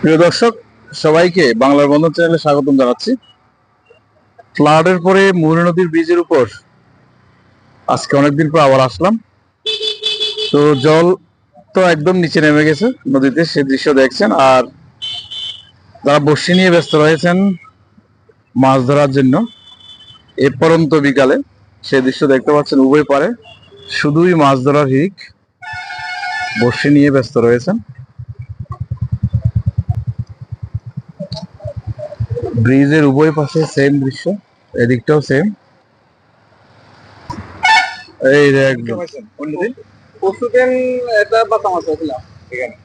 প্রিয় দর্শক, সবাইকে বাংলার বন্ধন চ্যানেলে স্বাগতম জানাচ্ছি। ফ্লাডের পরে মুহুরী নদীর ব্রিজের উপর আজকে অনেকদিন পর আবার আসলাম। তো জল তো একদম নিচে নেমে গেছে নদীতে, সে দৃশ্য দেখছেন। আর যারা বর্ষি নিয়ে ব্যস্ত রয়েছেন মাছ ধরার জন্য, এ পরন্ত বিকালে সে দৃশ্য দেখতে পাচ্ছেন উভয় পারে। শুধুই মাছ ধরার হিক বর্ষি নিয়ে ব্যস্ত রয়েছেন। ব্রিজের উভয় পাশে সেম দৃশ্য এদিকটাও সেম এই পরশুদিন এটা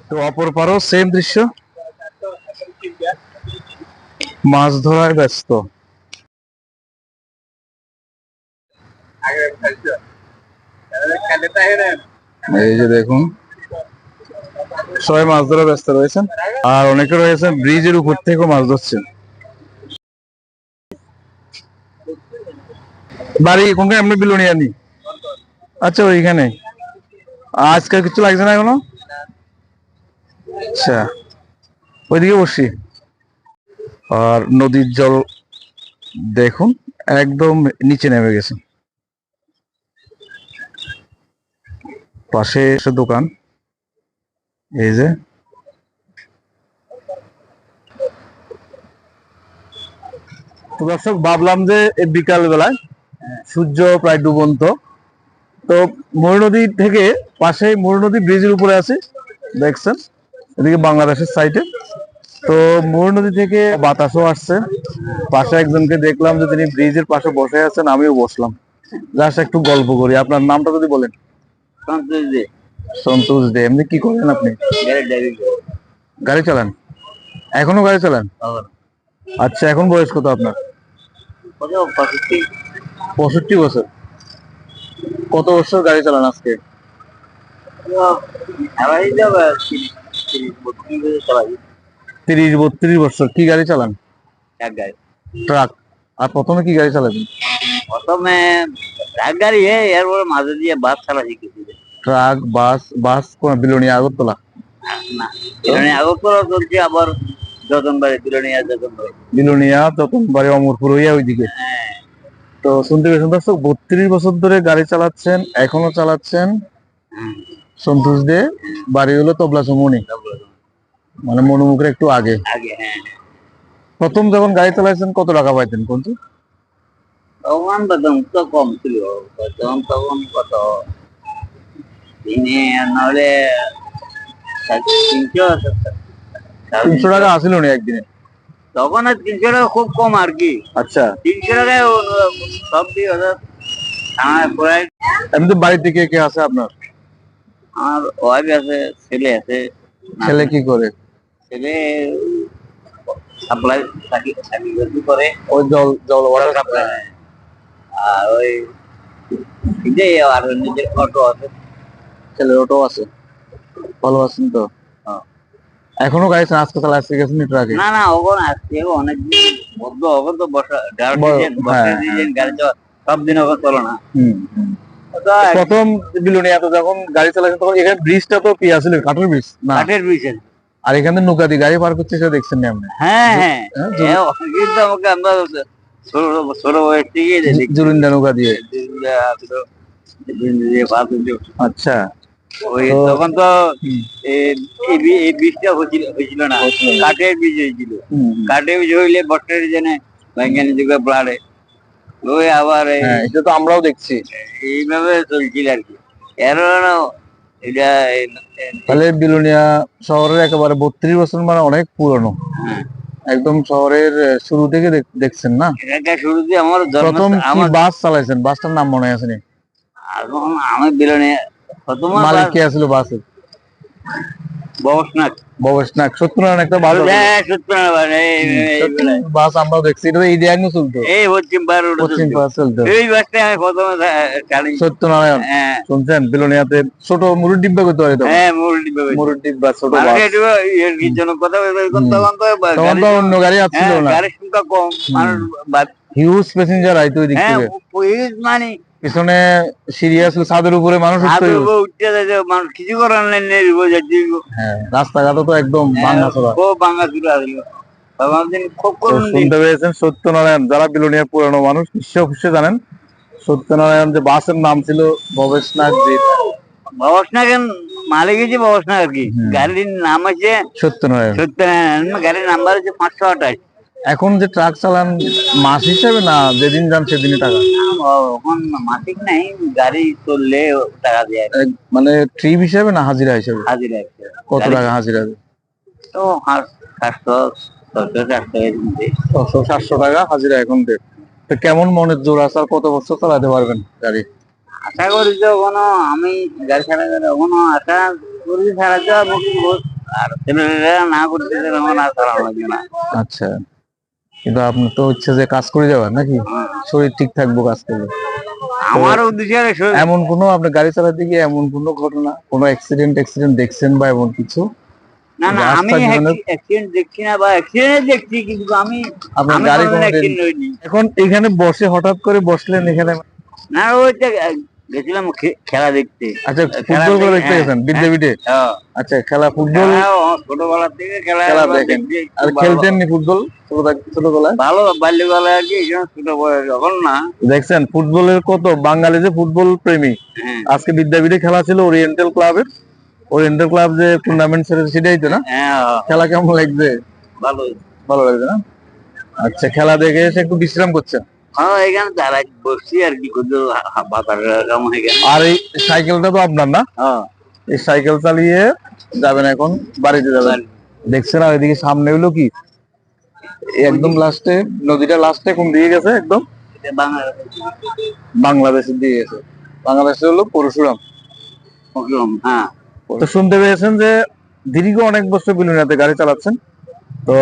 তো অপর পারও সেম দৃশ্য। মাছ ধরায় ব্যস্ত। এই যে দেখুন সবাই মাছ ধরা ব্যস্ত রয়েছেন। আর অনেকে রয়েছেন ব্রিজের উপর থেকেও মাছ ধরছেন। বাড়ি কোনখানে? আমরা বিলুনিয়া নি আচ্ছা ওইখানে। আজকাল কিছু লাগছে না এখনও? আচ্ছা ওইদিকে বসি। আর নদীর জল দেখুন, একদম নিচে নেমে গেছে। পাশে এসে দোকান। এই যে। দর্শক, ভাবলাম যে বিকাল বেলায় সূর্য প্রায় ডুবন্ত। তো ময়ূর নদী থেকে পাশে ময়ূর নদী ব্রিজের উপরে আছে দেখছেন? এদিকে বাংলাদেশের সাইডে তো ময়ূর নদী থেকে বাতাসও আসছে। পাশে একজনকে দেখলাম যে তিনি ব্রিজের পাশে বসে আছেন আমিও বসলাম। জাস্ট একটু গল্প করি। আপনার নামটা যদি বলেন। সন্তোষ দে। সন্তোষ দে। এমনি কি করেন আপনি? গাড়ি চালান? এখনও গাড়ি চালান? আচ্ছা এখন বয়স কত আপনার? পঁয়ষট্টি বছর। কত বছর গাড়ি চালান আজকে? তিরিশ তিরিশ বত্রিশ বছর। কি গাড়ি চালান? এক গাড়ি ট্রাক। আর প্রথমে কি গাড়ি চালাবেন? প্রথমে এক গাড়ি এরপরে মাঝে দিয়ে বাস চালা শিখেছি। ট্রাক বাস বাস কোন বিলোনিয়া আগরতলা? না আগরতলা চলছে আবার যতন বাড়ি বিলনি আর যতন বাড়ি বিলোনিয়া তখন বাড়ি অমরপুর হইয়া ওইদিকে। তো শুনতে পেয়েছেন দর্শক বত্রিশ বছর ধরে গাড়ি চালাচ্ছেন এখনও চালাচ্ছেন সন্তোষ দে বাড়ি হলো তবলা চমনি মানে মনোমুখের একটু আগে। হ্যাঁ। প্রথম যখন গাড়ি চালাইছেন কত টাকা পাইতেন কোন তখন বেতন তো কম ছিল বেতন তখন কত? দিনে তিনশো তিনশো টাকা আসিল নি একদিনে। তখন আর তিনশো টাকা খুব কম আর কি। আচ্ছা। তিনশো টাকায় সব দিয়ে আমার প্রায় এমনি বাড়িতে কে কে আছে আপনার? আমার ওয়াইফ আছে ছেলে আছে ছেলে কি করে? ছেলে সাপ্লাই চাকরি চাকরি করে। ওই জল জল ওয়াটার সাপ্লাই আর ওই যে আর নিজের অটো আছে। ছেলে অটো আছে। ভালো আছেন তো? হ্যাঁ। এখনও গাড়ি আজকে চালা আসতে গেছেন ট্রাকে না না ওখানে আসছে অনেক দিন বদ্ধ তো বসা গাড়ি সব দিন ওখানে চলো না। প্রথম যখন গাড়ি চালাচ্ছেন তখন এখানে ব্রিজটা তো কি আসলে কাঠের ব্রিজ না। কাঠের বিশেষ আর এখানে নৌকা দিয়ে গাড়ি পার করছে সেটা দেখছেন আপনি? হ্যাঁ হ্যাঁ। হ্যাঁ, কিন্তু আমাকে আমরা ছোট ছোট বয়স দেখি। জুরিন্দা নৌকা দিয়ে। আচ্ছা। তখন তো এই বীজটা হয়েছিল না। কাঠের বীজ হয়েছিল। কাঠের বীজ হইলে বট্টের জেনে বৈজ্ঞানিক যুগে ব্লাডে। ওই আবার হ্যাঁ এটা তো আমরাও দেখছি। এইভাবে চলছিল আর কি। এর এটা তাহলে বিলুনিয়া শহরের একেবারে বত্রিশ বছর মানে অনেক পুরনো। হ্যাঁ। একদম শহরের শুরু থেকে দেখছেন না? শুরুতে আমার প্রথম বাস চালাইছেন? বাসটার নাম মনে আছে নি? এখন আমি বিলনে প্রথম মালিক কে আছিল বাসের ববসনাথ। ববসনাক সত্যনারায়ণ একটা বাস হ্যাঁ সত্যনারায়ণ বাস। আমরাও দেখছি। এটা এই দিয়ে চলতো। এই পশ্চিম পাড় পশ্চিম চলছে। চলতো। এই বাসটা আমি প্রথমে থা- সত্যনারায়ণ। হ্যাঁ। শুনছেন? বিলোনিয়াতে ছোট মুরুর ডিব্বা করতে পারে হ্যাঁ মুরলি বাবা মুরুর ডিব্বা ছোট বাস। মানুষ একটু এর কি জন্য কথা বলতে তখন তো অন্য গাড়ি আসছিল হ্যাঁ না। গাড়ির সংখ্যা কম। মানুষ হিউজ প্যাসেঞ্জার আইতো ওই দিক হ্যাঁ থেকে। পুলিশ মানে পিছনে সিরিয়াস ছাদের উপরে মানুষ মানুষ কিছু করার নাই হ্যাঁ রাস্তাঘাটও তো একদম ভাঙা চলা খুব ভাঙা শুনতে পেয়েছেন সত্যনারায়ণ যারা বিলোনিয়ার পুরানো মানুষ নিশ্চয় অবশ্যই জানেন সত্যনারায়ণ যে বাসের নাম ছিল ভবেশনাথ জিৎ বাবসনাগেন মালিক হয়েছে বাবসনাগ আর কি গাড়ির নাম আছে সত্যনারায়ণ। সত্যনারায়ণ গাড়ির নাম্বার হচ্ছে পাঁচশো আঠাশ। এখন যে ট্রাক চালান মাস হিসেবে না যেদিন যান সেদিনই টাকা? এখন মাসিক নাই গাড়ি চললে টাকা দেয়। মানে ট্রিপ হিসেবে না হাজিরা হিসেবে? হাজিরা। কত টাকা হাজিরা? তো সাতশো ছশো টাকা হাজিরা এখন তো কেমন মনের জোর আছে আর কত বছর চালাতে পারবেন গাড়ি? আশা করি যে কোনো আমি গাড়ি ছাড়া কোনো আশা করি ছাড়া তো আর ছেলেরা না করতে আমার আর চালানো লাগবে না। আচ্ছা। কিন্তু আপনার তো হচ্ছে যে কাজ করে যাবেন নাকি? শরীর ঠিক থাকব কাজ করলে আমার এমন কোনো আপনি গাড়ি চালাতে গিয়ে এমন কোনো ঘটনা কোনো অ্যাক্সিডেন্ট অ্যাক্সিডেন্ট দেখছেন বা এমন কিছু? না না আমি অ্যাক্সিডেন্ট দেখছি না বা অ্যাক্সিডেন্ট দেখছি কিন্তু আমি আপনার গাড়ি কোনোদিন কোনোদিন accident হইনি। এখন এখানে বসে হঠাৎ করে বসলেন এখানে না ওইটা গেছিলাম খেলা দেখতে। আচ্ছা ফুটবল দেখতে হ্যাঁ, গেছেন বিদ্যাপীঠে হ্যাঁ। আচ্ছা খেলা ফুটবল ছোটবেলা থেকে খেলা দেখেন। আর খুব খেলতেন নি ফুটবল ছোটবেলায়? ভালো বাল্যবেলা আর কি ছোট বয়স এখন না। দেখছেন ফুটবলের কত বাঙালি যে ফুটবল প্রেমী। হ্যাঁ। আজকে বিদ্যাপীঠে খেলা ছিল ওরিয়েন্টাল ক্লাবের ওরিয়েন্টাল ক্লাব যে টুর্নামেন্ট ছেড়েছে সেটাই তো না? হ্যাঁ। খেলা কেমন লাগছে? ভালো। ভালো লাগছে না? আচ্ছা খেলা দেখে এসে একটু বিশ্রাম করছেন। হ্যাঁ এখানে দাঁড়াই বসছি আর কি হয়ে আর এই সাইকেলটা তো আপনার না? হ্যাঁ। এই সাইকেল চালিয়ে যাবেন এখন বাড়িতে যাবেন। দেখছেন আর এদিকে সামনে হলো কি? একদম লাস্টে নদীটা লাস্টে কোন দিকে গেছে একদম? বাংলাদেশের দিকে গেছে। বাংলাদেশে হলো পরশুরাম হ্যাঁ। তো শুনতে পেয়েছেন যে দীর্ঘ অনেক বছর বিলুনিয়াতে গাড়ি চালাচ্ছেন। তো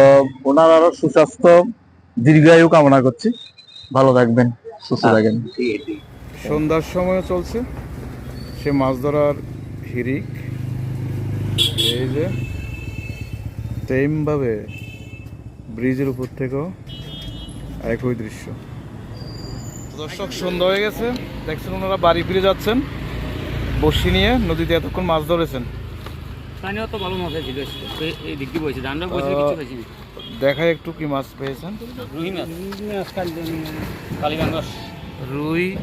ওনার আরও সুস্বাস্থ্য দীর্ঘায়ু কামনা করছি। ভালো থাকবেন সুস্থ থাকেন। সন্ধ্যার সময় চলছে। সে মাছ ধরার হিরিক। এই যে সেমভাবে ব্রিজের উপর থেকেও একই দৃশ্য। দর্শক সন্ধ্যা হয়ে গেছে। দেখছেন ওনারা বাড়ি ফিরে যাচ্ছেন। বসি নিয়ে নদীতে এতক্ষণ মাছ ধরেছেন। স্থানীয় তো ভালো মাছ ছিল এই- দিক দিয়ে কিছু দেখায় একটু কি মাছ পেয়েছেন? রুই মাছ। রুই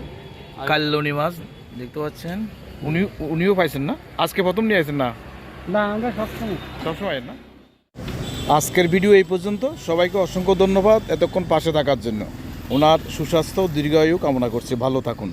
কাল্লনি মাছ। দেখতে পাচ্ছেন। উনি উনিও পাইছেন না? আজকে প্রথম নিয়ে আসেন না? না আমরা সবসময়। সবসময় না? আজকের ভিডিও এই পর্যন্ত। সবাইকে অসংখ্য ধন্যবাদ এতক্ষণ পাশে থাকার জন্য। ওনার সুস্বাস্থ্য দীর্ঘায়ু কামনা করছি। ভালো থাকুন।